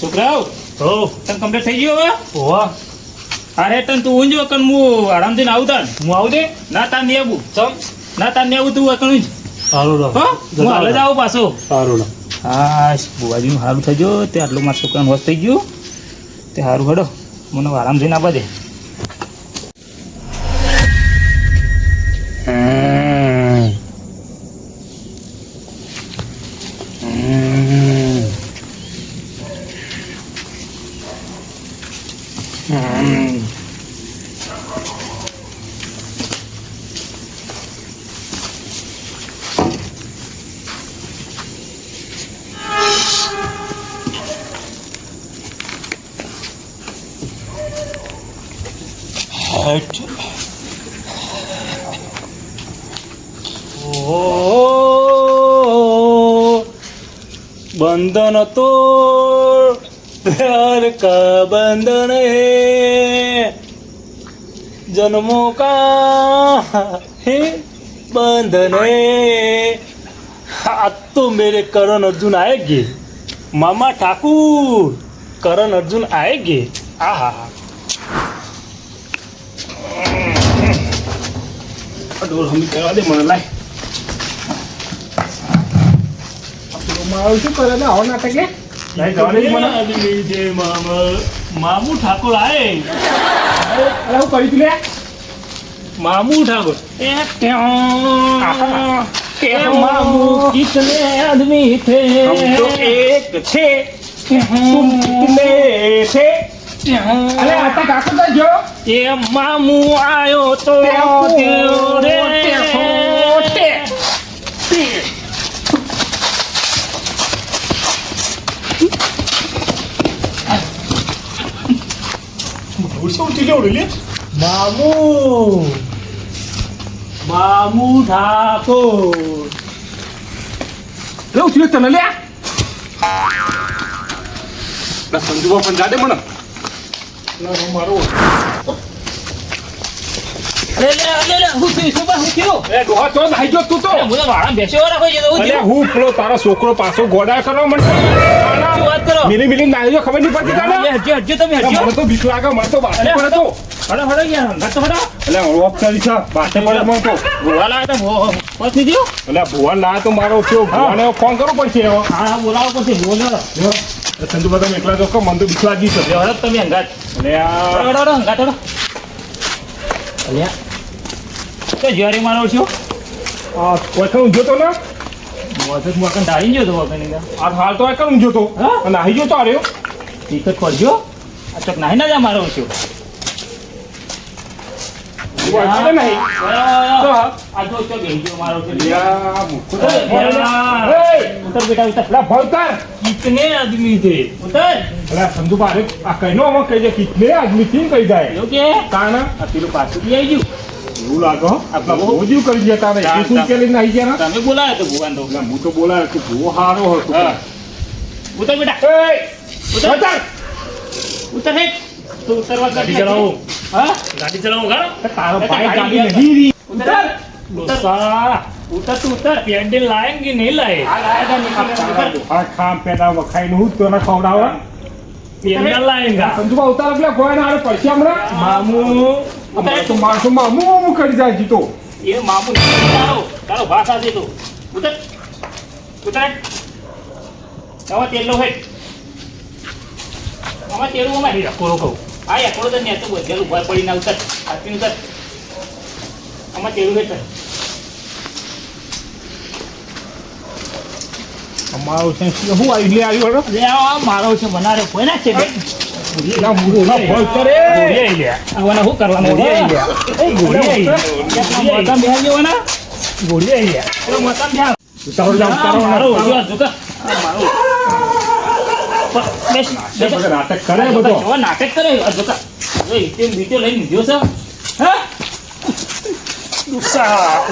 છોકરાઓ હો. તને કમ્પ્લીટ થઈ ગયો હવે? ઓવા અરે તને તું ઊંઝો કન હું આરામથી આવું તાન. હું આવું દે? ના તાન ને આવું ચમ. ના તાન ને આવું તું એકણ જ. સારું રહો. હો? હાલ જ આવું પાછો. સારું રહો. હા બુવાજીનું સારું થઈ ગયો. તે આટલું મારા છોકરાનું વસ્ત થઈ ગયું. તે સારું હડો. મને આરામથી ના બધે ओ बंधन तोड़ प्यार का बंधन है जन्मों का है बंधन है आज तो मेरे करण अर्जुन आएंगे मामा ठाकुर करण अर्जुन आएंगे आहा ડોલ હમી કરવા દે મને લાય મામુ ઠાકોર આય મામુ ઠાકોર મામુ કિતને આદમી થે એક છે કિતને છે અરે આતા કાકો તો જો એ મામુ આયો તો તેઓ રે ખોટે મામુ મામુ ઠાકોર લઉં છું તને લે સંજુભાઈ પણ જાડે મને છોકરો પાછો ગોડા કરો? મિલી મિલી ખબર નહીં પડતી તમે મને તો બીક લાગે મને તો પડે તો. હડો હડો યાર હંગાત હડો એટલે ઓફ કરી છે બાટે પડે મને તો. ગોવા લાયા તો બસ એટલે લાવે તો મારો ભુવને ફોન કરવો પડશે હા બોલાવો પછી બોલો. સંજુબા તમે એકલા જો કહો મને તો બીક લાગી છે. હવે તમે હંગાત એટલે આ હંગાત હડો અલ્યા. તો જ્વારી મારો છો? આ ઊંઝો તો ને? મોઢું મોકન ઢાળી ગયો તો વગર આ હાલ તો એકલ ઊંઝો તો? અને આવી ગયો તો આર્યો ટિકટ કરજો આ ચોક નાહી ના જા મારો છું. તું નહીં. તો આ જો ચોક બેહી મારો છું. યા, મૂર્ખો તો. અલ્યા. એય! ઉતર બેટા ઉતર. એટલે ભણતર કિતને આદમી થે ઉતર. એટલે સંધુ બારે આ કઈનો અમે કહી દે કિતને આદમી થી કહી જાય. એવું કે? તાણા. આ પેલું પાછું. બી આવી ગયું એવું લાગો આપણા બહુ જીવ કરી ગયા તારે. એ શું કે લઈને આવી ગયા તમે બોલાયો તો ભગવાન તો. એટલે હું તો બોલાય કે બહુ હારો હતો. હા. ઉતર બેટા. એય! ઉતર. ઉતર. હે તું ઉતરવા ગાડી ચલાવો. હા? ગાડી ચલાવું ગાડો તારો ભાઈ ગાડી નહીં રહી. ઉતર. ડોસા. ઉતર. તું ઉતર. પેન્ડલ લાયેંગે નહીં લાયે? આ ખામ પેદા વખાઈને હું તને ખવડાવવા પેન્ડલ લાયેગા સંજુબા ઉતાર એટલે કોઈ ના પૈસા હમણાં? મામુ. અત્યારે તો મારસો મામુ મામુ કરી જાય જીતો. એ મામુ તારો તારો ભાષા છે તું. ઉતર. ઉતર. હવે લો હે અમાર તેલું અમાર હીરા. કોરો કહું આ યાકોડો તો ને તો બધેલું ભય પડી ના ઉતર હાથથી ઉતર આમાં તેલું હેઠ અમારો છે શું આવી લે આવ્યું લે આ મારો છે બનારે કોઈ ના છે બે. ના મૂળું ના ભય કરે ગોળી લે આવના શું કરવાનું ગોળી લે. એ ગોળી લે મોટા બેહા જેવાના ગોળી લે એ મોટા બેહા ઉતારો જાવ ઉતારો મારો જો જો મારો નાટક કરે બધો. નાટક કરે. આ જોતા. જો ઇતે બીતે લઈને ગયો છે. હા? ડોસા.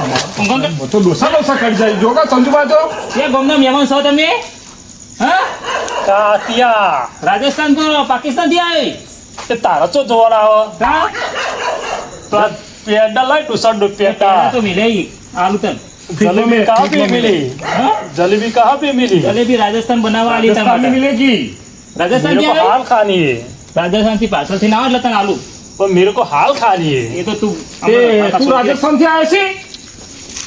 ડોસા કરી જાય. જોગા સંજુબા તો ક્યાં ગામના મહેમાન છો તમે? હા? કાતિયા. રાજસ્થાન તો પાકિસ્તાનથી આવી. તે તારા ચો જોવાના આવે? હા? પેડા લાય ટુસા ડો તો મિલે આલુ તન જલેબી કહાં પે મિલી હા જલેબી કહાં પે મિલી જલેબી રાજસ્થાન બનાવવા આલી राजस्थान में તમારે मिलेगी રાજસ્થાન मेरे को થી हाल खानी है રાજસ્થાન થી પાછળથી ના આવે એટલે તને આલું पर मेरे को हाल खानी है એ તો તું તે તું રાજસ્થાન થી આવ્યો છે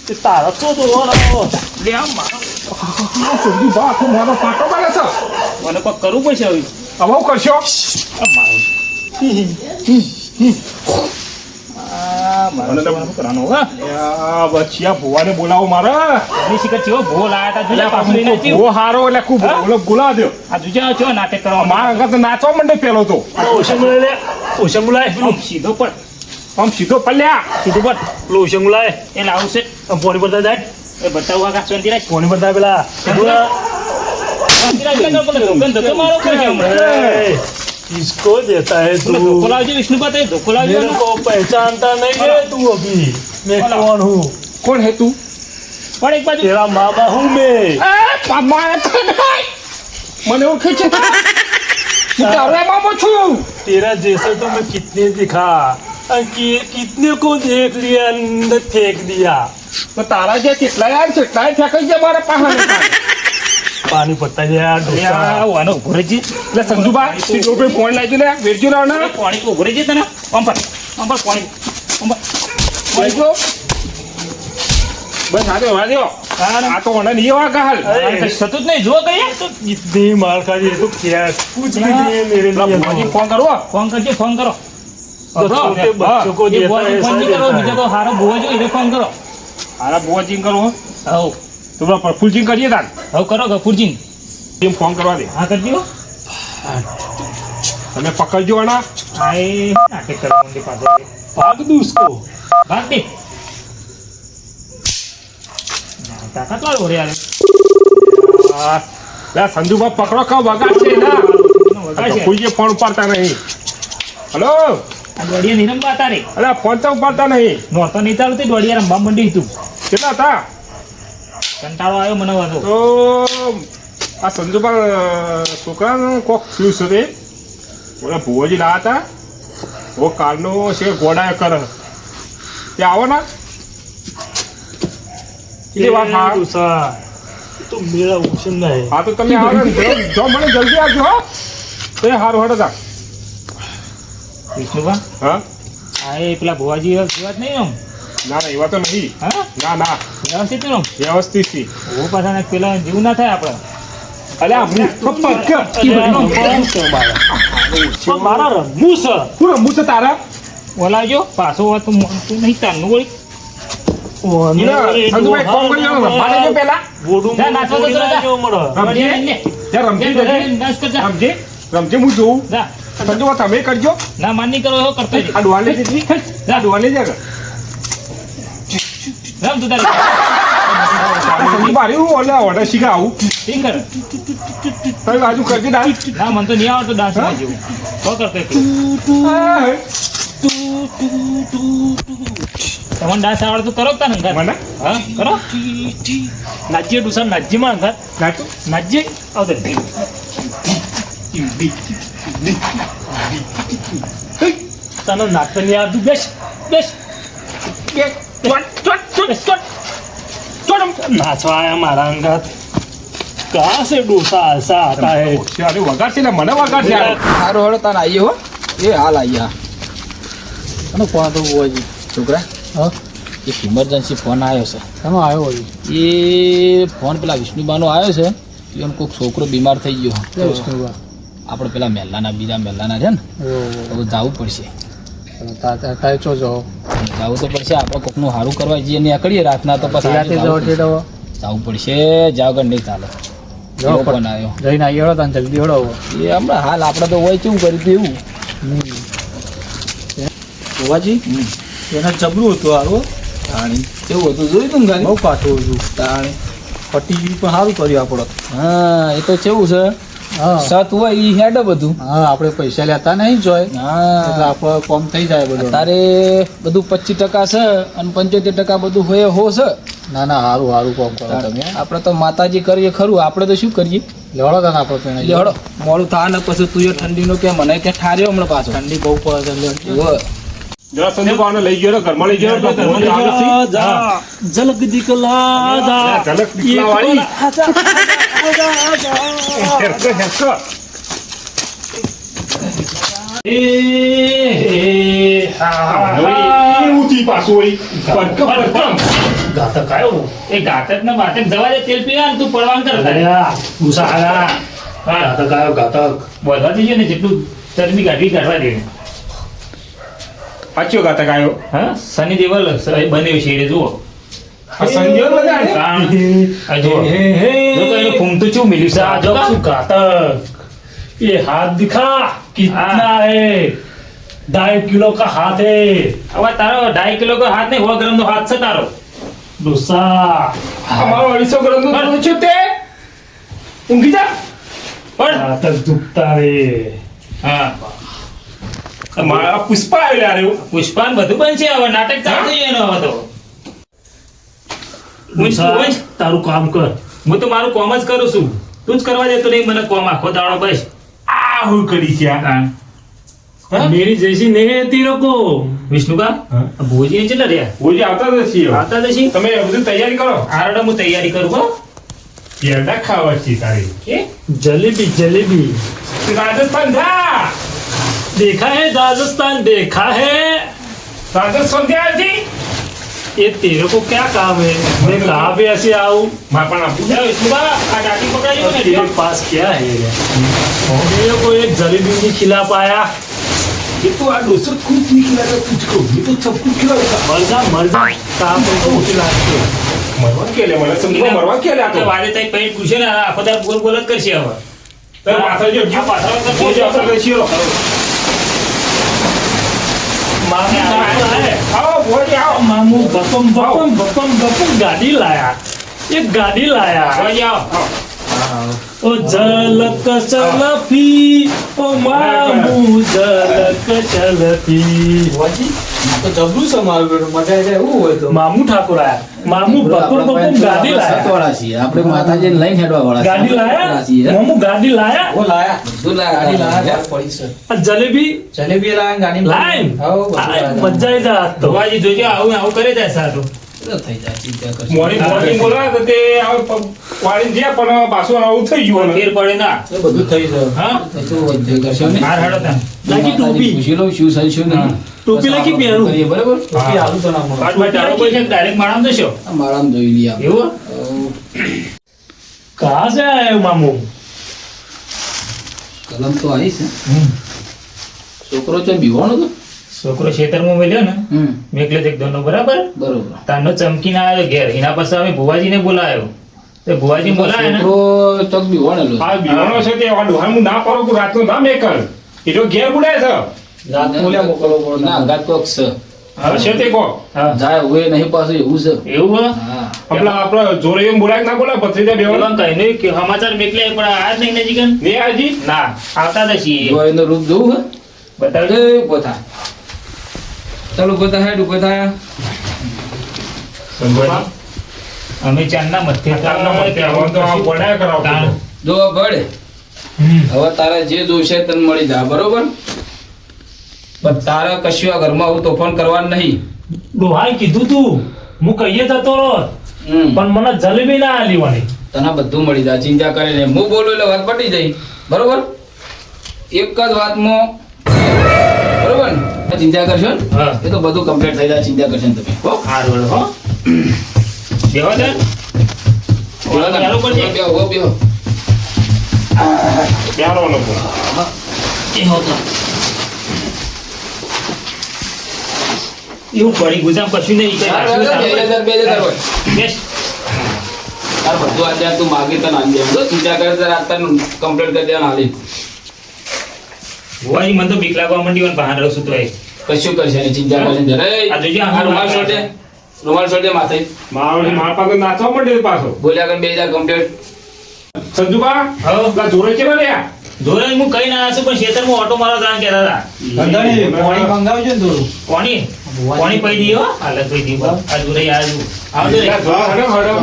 તે તારા તો તો ઓલો લે આ મારો આ સુરજી બા તું મારો પાટો બને છે મને કોઈ કરવું પડશે હવે હવે હું કરશો આ મારો આ મારો મને તો- ભુવાને બોલાવો મારે. એની શિખર ચેવો લાયા તા જોજે પાછું. હારો એટલે ખૂબ? બોલો બોલાવા દ્યો આ જોજે ચો નાટક કરવા મારા અંગત નાચવા માંડે પેલો તો. ઓશન બોલાય લે ઓશન બોલાય આમ સીધો પડ. આમ સીધો પલ્યા સીધો પડ. પેલો ઓશન બોલાય એ લાવશે આમ પોણી પડતા જાય એ બતાવું આ શાંતિ રાખ. પોણી પડતા પેલા. બોલા શાંતિ રાખ. મારો किसको देता है પેલો तू ધોકો લાવજો વિષ્ણુપા તે ધોકો લાવજો मेरे को पहचानता नहीं है तू अभी मैं बोला। कौन हूँ કોણ હે તું પણ એક બાજુ तेरा मामा हूँ मैं એ મારે તો નહીં. મને ઓળખે છે હું તારો મામો છું तेरा जैसे तो मैं कितने दिखा और कि- कितने को देख लिया अंदर फेंक दिया તો તારા જે કેટલાય આવે છે કેટલાય ફેંકાઈ જાય મારા પાણી પતા જાય ડોસા. ઉભરે જી એટલે સંજુબા તે ડોબે પોણ લાવજો ને વેરજો ના પાણી ઉભરે જી તને. પંપર પંપર પાણી. પંપર પાણી તો બસ હાથે તો મને નહીં વાગા જ નહીં જો કહીએ તો ફોન કરો ફોન કરજો ફોન કરો. બચ્ચો કો હારા ભુવાજી ફોન કરો. હારા ભુવાજી કરો હા. તો બરાબર ફૂલચિંગ કરીએ તાર. હવે કરો કે ફૂલચિંગ એમ ફોન કરવા દે. હા કરજો તમે પકડજો આના. હા એ કરવા માંડી પાસે ભાગ દૂસકો. ભાગ દે. તાકાત વાળો રે યાર લે સંજુભાઈ પકડો કા વગા છે ના કોઈ ફોન ઉપાડતા નહીં. હલો? દોડિયા નહીં રમવા તારે. અરે ફોન તો ઉપાડતા નહીં. નોતો નહીં ચાલતી દોડિયા રમવા મંડી તું. કેટલા હતા? કંટાળો આવ્યો મને વધુ. તો આ સંજુભાઈ છોકરાનું કોક થયું છે તે બોલે ભુવાજી ના હતા? ઓ કારનો છે ગોડા કર. તે આવો ના. કેટલી વાર હા? તો મેળવું છે નહીં હા. તો તમે આવો ને. જો મને જલ્દી આવજો હા. તો એ સારું હડો તા વિષ્ણુભા? હા? હા એ પેલા ભુવાજી વાત નહીં એમ? ના ના એવા તો નહીં. હા? ના ના. વ્યવસ્થિતનું? વ્યવસ્થિતથી ઓ પાછા ને પેલા જીવ ના થાય આપણે. અલે આ મારા રમવું છે હું છે તારા? પાછો વાત નહીં તારનું વળી. રમજે. હું જોઉં? જા. તમે કરજો. ના માન કરો કરતા જ. આગળ. રમ તું તારી અરે હું ઓલે ઓર્ડર શીખા આવું ઠીક કર તમે બાજુ કરજે ડાન્સ ના મને તો નહીં આવડતો ડાન્સમાં જેવું તો કરતો. તમને ડાન્સ આવડતું કરો તા ને મને હા કરો નાચીએ ડોસા નાચીએ માં અંગાત. નાચો નાચીએ. આવતો તને નાચતા નહીં આવડતું? બેસ, બેસ. કે નાચવાયા મારા અંગત. કહાં ડોસા આસા આતા હે? અરે વગાડશે ને મને વગાડશે સારું હળો તાન આવીએ હો. એ હાલ આવીએ અને કોણ તો હોય છોકરા હા? એક ઇમરજન્સી ફોન આવ્યો છે. શેનો આવ્યો હોય એ ફોન પેલા વિષ્ણુબાનો આવ્યો છે એમ કોઈક છોકરો બીમાર થઈ ગયો. આપણે પેલા મહેલાના બીજા મહેલાના છે ને હવે જવું પડશે. તારે ચો જાઓ જવું. તો પડશે આપણે કોકનું સારું કરવા જઈએ ને રાતના તો પછી રાતે આજે જવું પડશે. જાવ ગણ નહીં ચાલે. જાઓ એવો પણ. ફોન આવ્યો. જઈને આવી હળો તાને જલ્દી હળો એ હમણાં હાલ આપણે તો હોય કેવું કરી દેવું ભુવાજી એને જબરું હતું હારું તાણી. કેવું હતું? જોયું તું બહુ ખાલી હતું. તાણી. પટી પણ સારું કર્યું આપણો. હા એ તો કેવું છે? સત હોય ઈ હેડ બધું. હા આપણે પૈસા લેતા નહીં જોય. એટલે હા આપણો કોમ થઈ જાય બધું. તારે બધું પચીસ ટકા છે અને પંચોતેર ટકા બધું હોય હો છે. ના ના સારું સારું કોમ કરો તમે. આપણે તો માતાજી કરીએ ખરું આપણે તો શું કરીએ? લેવડો તને આપણે પેણે લેવડો. મોડું થા ને પછી તું એ ઠંડીનો કે મને કે ઠાર્યો હમણાં પાછો. ઠંડી બહુ પડે છે. જરા આને લઈ ગયો ઘરમાં લઈ ગયો. ઝલક ઝલક વાળી. ઘાતક આવ્યો દે તેલ ને જેટલું ચરબી કાઢી કાઢવા દેવી પાછો ઘાતક આવ્યો હા. સની દેવલ બન્યો છે એ જુઓ સંજોગ ને? તાણ. આ જુઓ હે હે જો તો એનું ફૂમતું ચેવું મિલ્યું છે. આ જો साजब કાં? घातक ये हाथ दिखा कितना है ढाई किलो का हाथ है હવે તારો ઢાઈ કિલો કો હાથ નહીં સો ગ્રામ નો હાથ છે તારો डोसा અમારો અઢીસો ગ્રામ નું દૂધ છે તે ઊંઘી જા પણ घातक दुखता है હા મારા પુષ્પા આવેલા રે પુષ્પાન બધું બનશે હવે નાટક ચાલુ થઈ જાય એનો હવે તો હું જ- डोसा, હું જ- તારું કામ કર હું તો મારું કોમ જ કરું છું. તું જ કરવા દેતો નહીં મને કોમ આખો દાડો બસ. આ હું કરી છે આ મેરી જયસી નહીં હતી લોકો. વિષ્ણુકા ભોજી છે ને રે ભોજી આવતા નથી આવતા નથી તમે બધું તૈયારી કરો. આરડા હું તૈયારી કરું હો. પેડા ખાવા છે તારી. કે? જલેબી જલેબી. રાજસ્થાન થા દેખા હે રાજસ્થાન દેખા હે. રાજસ્થાનથી ये तेरे को क्या काम है मैं कहाँ पे ऐसे आऊँ तेरे पास क्या है मेरे को एक जलेबी नहीं खिला पाया ये तो आज दूसरा कुछ नहीं खिलाता तुझको ये तो सब कुछ खिलाता मर्जा मर्जा काम पर तो खिलाते मरवा केले मला समजा मरवा केले आता वाजे ताई पहिले पूछे ना आपण बोल बोलत कशी हवा तर पाथर जे पाथर कशी મામુ બકમ બકમ બકમ બકમ ગાડી લાયા. એક ગાડી લાયા. ઓ ઝલક ચલફી ઓ મામુ ઝલક ચલફી તો જબરું છે લઈને લાયા? છીએ. મામુ લાયા? જલેબી? જલેબી લાયા ગાડી લાયા. મજા આવી જાય. આવું આવું કરે જાય સારું. થઈ જાય ચિંતા કરશો મોડી મોડી બોલાવે તો જાય. હા? કલમ તો આવી છે. છોકરો છે બીવાનો તો? છોકરો ખેતરમાં મળ્યો ને મેકલે એક દોનો બરાબર. બરોબર. તાનો ચમકીને આવ્યો ઘેર. એના પછી અમે ભુવાજીને બોલાયો. તે ભુવાજી બોલાય ને છોકરો ચોક બીવાણેલો. આ બીવાનો છે તે આ ડોહાનું ના પાડો કે રાતનો ના મેકલ એ તો ઘેર બુડાય છે. રાત બોલ્યા મોકલો પણ ના ગાત કોક છે. હશે તે કો હા. જાય હોય નહીં પાછું એવું છે. એવું હો? આપણા આપણા જોરે એમ બોલાય કે ના બોલાય? ભત્રીજા બેવાનો કઈ નહીં કે સમાચાર મેકલે પણ આ જ નહીં નજીક ને આજી? ના આવતા નથી છીએ. જો એનું રૂપ જોવું હે? બતાવજો. થા. ચાલો બધા હેડ ઊભો અમે ચાંદના મથે ચાંદના મથે હવે તો આ કરાવતો તાણ. જો ભળ હવે તારે જે જોશે તને મળી જા બરોબર? પણ તારે કશું આ ઘરમાં આવું તોફાન કરવાનું નહીં. ડોહાઈ કીધું તું. હું કહીએ જતો રહો હમ. પણ મને જલેબી ના આલી વાળી. તને બધું મળી જાય ચિંતા કરે ને હું બોલું એટલે વાત પટી જાય. બરોબર? એક જ વાતમાં બરોબર ને? ચિંતા કરશો ને એ તો બધું કમ્પ્લીટ થઈ જાય ચિંતા કરશો તમે હો હારું હો બેહો છે ચાલુ કરજે. બેહો, હો, બેહો. બેહારવાનો તો. બેહો તો. એવું પડી ગુજામ કશું નહીં બે હજાર, બે હજાર હોય. બધું અત્યારે તું માગે તને આલી દેવું. જો ચિંતા કરે તારે અત્યારે કમ્પ્લીટ કરી દેવાનું હાલી ભુવાજી, મને તો બીક લાગવા માંડી મને બહાર રહું છું તોય. કશું કરશે નહીં ચિંતા કરશે નહીં. અરે, આ જોજે, આ રૂમાલ હાથ રૂમાલ છોડ માથે. મારો મારા પાસે નાચવા માંડે પાછો? બોલ્યા કે બે હજાર કમ્પ્લીટ સંજુબા હા જોરે કેવા લ્યા જોરે હું કઈ ના છું પણ ખેતરમાં ઓટો મારવા જવાનું કહેતા હતા. ધંધાણી પાણી મંગાવજો ને થોડું કોની કોની પૈ દી હો? હાલત પૈ દી બા. આ જોરે આજુ આવજો. રે. હડો હડો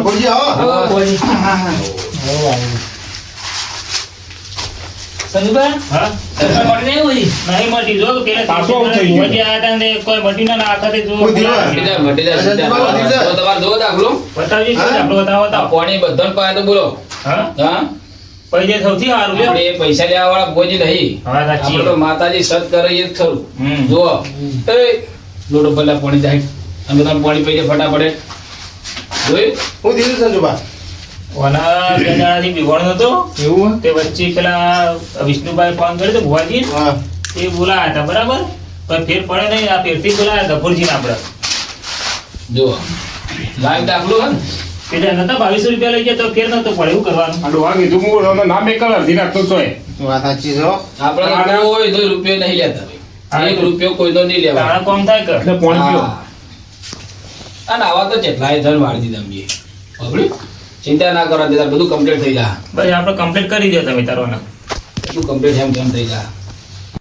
સંજુબા હા? મળી નહીં હોય? નહીં મળી. જો પેલા પાછો આવું થઈ ગયું. ભુવાજી આયા હતા ને કોઈ મટી ના ના. જો મટી જાય, મટી જાય, ચિંતા ના કરો. તો તમારે જોવો દાખલો બતાવજો શું બતાવો આ પાણી બધાને પાયા તો બોલો. હા? હા? પૈસે સૌથી સારું પૈસા લેવા વાળા ભોજી નહીં આપણે તો માતાજી સત કરે એ જ ખરું. જુઓ. એ લોટો પહેલા પાણી જાય. અમે તમે પાણી પૈસા ફટાફટ જોયું? હું દીધું સંજુબા ઓના બે દાડાથી હતો. એવું? તે વચ્ચે પેલા વિષ્ણુભાઈ ફોન કર્યો તો ભુવાજી હા. બોલાયા હતા બરાબર? પણ ફેર પડે નહીં આ ફેરથી બોલાયા ગફુરજી આપણે જુઓ લાઈવ દાખલો હે ને. નતા બાવીસો રૂપિયા લઈ ગયા તો ફેર નતો પડે એવું કરવાનું. આ કીધું હું નામ એક અડધી નાખતો તોય વાત સાચી છે આપણે તો તો રૂપિયો નહીં લેતા. એક રૂપિયો કોઈનો નહીં લેવા તાણા કોમ થાય કે? એટલે પોણી પીઓ. અને આવા તો જેટલાય ધન વાળી દીધા મેં? ચિંતા ના કરવા દેતા બધું કમ્પ્લીટ થઈ જા ભાઈ આપણે કમ્પ્લીટ કરી દે તમે તારવાના બધું કમ્પ્લીટ એમ કેમ થઈ જા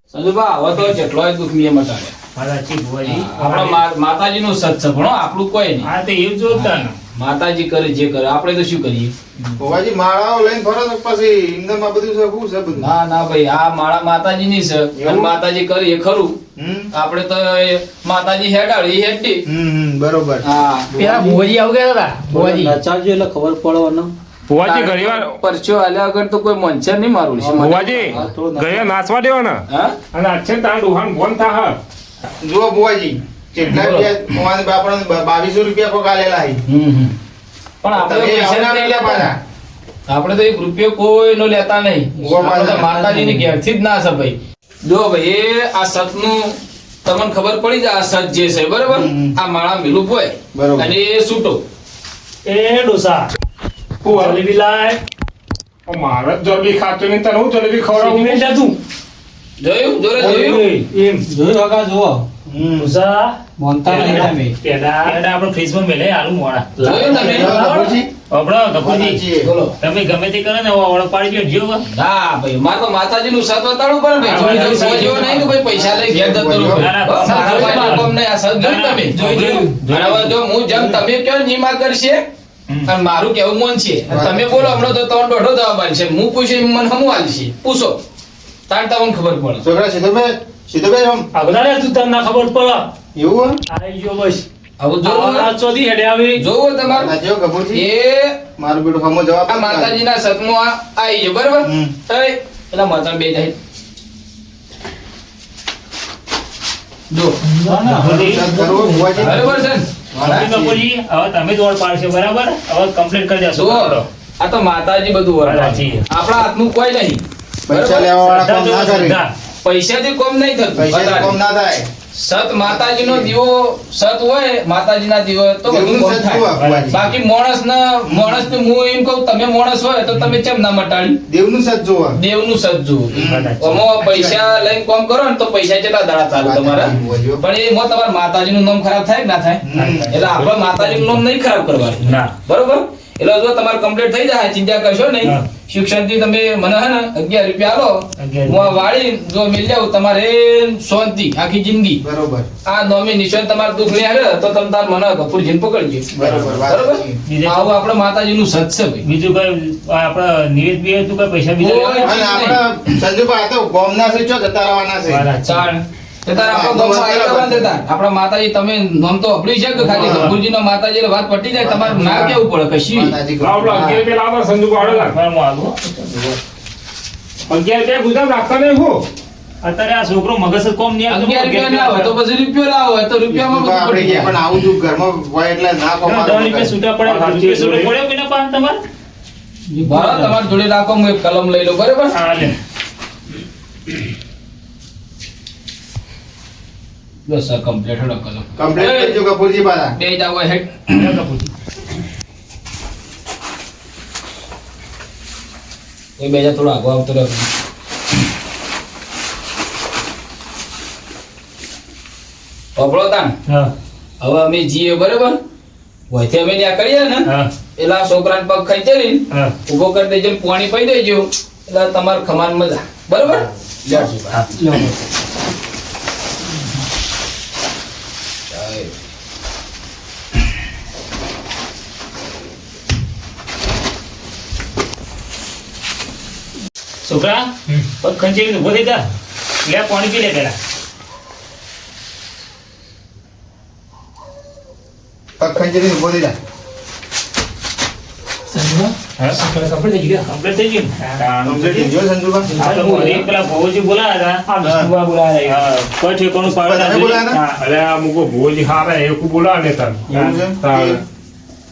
સંજુભા હવે તો જેટલો દુઃખ નિયમ મટાડે હા સાચી ભુવાજી આપણા મા- માતાજીનું સત છે ભણો આપણું કોઈ નહીં. હા તો એવું જોતા ને. માતાજી કરે જે કરે. આપણે તો શું કરીએ? ભુવાજી માળાઓ લઈને ફરો તો પછી ઇન્દરમાં બધું છે શું છે બધું? ના ના ભાઈ આ માળા માતાજી ની છે. અને માતાજી કરે એ ખરું. આપણે તો માતાજી હેડાળ એ હેડી બરોબર. હા. પેલા ભોજી આવું ગયા હતા? ભોજી નચાવજો એટલે ખબર પડવાનો. ભુવાજી ઘણી વાર પરચો આલ્યા વગર તો કોઈ મનશે નહીં મારું છે ભુવાજી ઘરે નાસવા દેવાના. અને અચ્છે તાર ડોહાન ફોન થા જો ભુવાજી કેટલા રૂપિયા? તમારે બાવીસો રૂપિયા કોક આલેલા હી. હમ હમ. પણ આપણે તો એક રૂપિયો કોઈનો લેતા નહીં. માતાજીની ઘેરથી જ ના છે ભાઈ. જો ભાઈ એ આ સતનું તમને ખબર પડી જાય આ સત જે છે બરાબર? આ માળા મિલું હોય. બરોબર. અને એ છૂટો એ ડોસા. જલેબી લાય. મારે જ જલેબી ખાતો નહીં તને હું જલેબી ખવડાવું? જોયું? જોરે જોયું? એમ. જોયું આગા જુઓ. હમ. ડોસા મોનતા નહીં તમે પેડા પેલા આપણે ફ્રીજમાં મેલે આલુ મોડા જોયું તમે? બરાબર, ભુવાજી? હબળો વાત ગફુરજી. સાચી છે. બોલો. તમે ગમે તે કરો ને ઓળો પાડી દો જો ના ભાઈ મારે તો માતાજીનું સત વતાડવું પડે ભાઈ. ભાઈ, નહીં કે ભાઈ પૈસા લઈ ઘેર જતો રહું. ના, ના, બસ, ના, મારા ના, ભાઈનું આ સત જોયું તમે જોયું, જોયું. જો હું જેમ તમે કહો ને કરશે. અને મારું કેવું મન છે. તમે બોલો હમણાં તો ત્રણ દોઢો દવા બાંધશે હું પૂછ્યું મન હમું આલશે? પૂછો. તાર તમને ખબર પડે. છોકરા સીધોભાઈ સીધોભાઈ આમ અગદારે તું તને ખબર પડે. એવું હે? ગયો બસ. હવે જોવું. આ ચોથી હેડે આવી. જોવું તમારું. નાચ્યો કપૂરજી? એ મારું બેટું હમો જવાબ આ માતાજીના સતમાં આ આવી છે બરાબર? હમ. પેલા માતા બે જાય. જો. ગફુરજી સત કરવો ભુવાજી? બરાબર છે ને? હવે તમે જ પાડશો બરાબર? હવે કમ્પ્લીટ કરી દેશો. આ તો માતાજી બધું. આપણા હાથનું કોઈ નહીં. પૈસા લેવા વાળા કામ ના કરે. પૈસાથી કોમ નહીં થતું પૈસા. કોમ ના થાય. સત માતાજીનો દીવો સત હોય માતાજીના દીવો તો બધું કોમ થાય. બાકી માણસ ના માણસ હું એમ કહું તમે માણસ હોય તો તમે કેમ ના મટાડી? દેવનું સત જુઓ દેવનું સત સાચી. આમાં પૈસા લઈને કોમ કરો ને તો પૈસા કેટલા દાડા ચાલુ તમારા? પણ એમાં તમારા માતાજીનું નામ ખરાબ થાય કે ના થાય. એટલે આપણે માતાજીનું નામ નહીં ખરાબ કરવાનું. બરોબર? એટલે જો તમારે કમ્પ્લીટ થઈ જાય ચિંતા કરશો નહીં. શિક્ષણથી તમે મને હે ને અગિયાર રૂપિયા આલો હું આ વાળી જો મિલ જાવ તમારે શાંતિ આખી જિંદગી. બરોબર. આ નોમી નિશાન તમારે દુઃખ લે હે તો તમે તાર મને ગફુરજીને પકડજે. બરોબર બરોબર. આવું આપણે માતાજીનું સત છે ભાઈ. બીજું કઈ આપણે નિવેદ બી તું કઈ પૈસા બીજા સંજુભાઈ આ તો ગોમના છે ચો જતા રહેવાના છે? ચાલ આપણો માતાજી તમે નામ તો અપડ્યું છે કે ખાલી હા. ગફુરજીનો માતાજી એટલે વાત પટી જાય તમારે ના કેવું પડે કશી અગિયાર. અગિયાર રૂપિયા રાખતા નહીં હું અત્યારે આ છોકરો મગજ કોમ નહીં આવતું. ના હોય તો પછી રૂપિયો લાવો હોય તો રૂપિયામાં બધું પડી પણ જાય આવું જો ઘરમાં હોય એટલે ના રૂપિયા છૂટા પડે છૂટો. પડ્યો પાસે તમારે? બરાબર તમારી જોડે રાખો હું એક કલમ લઈ લો બરાબર હા, લે. બસ આ કમ્પ્લીટ હેડો કલમ કમ્પ્લીટ કરજો કપૂરજી પાછા. બે જાવ હેડ. કપૂરજી. એ બે જા થોડો આગો આવતો રહ્યો. પકડો તાન હા, હવે અમે જીએ બરાબર? વહીથી અમે ત્યાં કરીએ ને હા, એટલે છોકરાને પગ ખેંચી હા. ઊભો કરી દેજો ને પાણી પી દેજો. એટલે તમારે ખમાન મજા બરાબર? લ્યો છોકરા. છોકરા પગ ખંચેરીને ઊભો થઈ જા. લે પાણી પી લે પેલા. પગ ખંજરી ઊભો થઈ જા.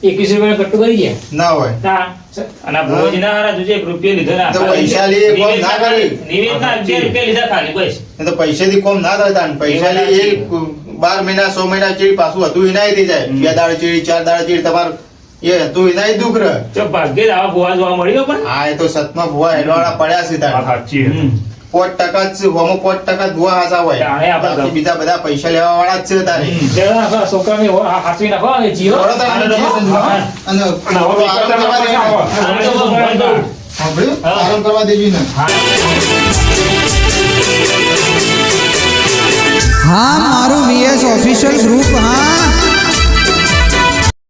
એકવીસ રૂપિયા કટ્ટુ કરી ગયા ના હોય અને ભોજી ના હારા જોજે એક પૈસા લઈએ, કોમ ના કરી. નિવેદના અગિયાર રૂપિયા લીધા થતા પૈસા બાર મહિના સો મહિના ચીડી પાછું હતું એના થઈ જાય બે દાડા ચીડી ચાર દાડા ચીડી તમારે એ તું ઇનાય દુઃખ રહે તો ભાગ્યે જ આવા ભોવા જોવા મળ્યો પણ? હા એ તો સતમાં ભુવા પડ્યા છે તાર સાચી પોત ટકા જ હોમો પોત ટકા ભુવા હાચા હોય. બાકી બીજા બધા પૈસા લેવા વાળા જ છે તારે છોકરાને હાચવી નાખો અને જીવો. અને. આરામ કરવા દેજો. ને. હા. મારું વીએસ ઓફિશિયલ ગ્રુપ હા.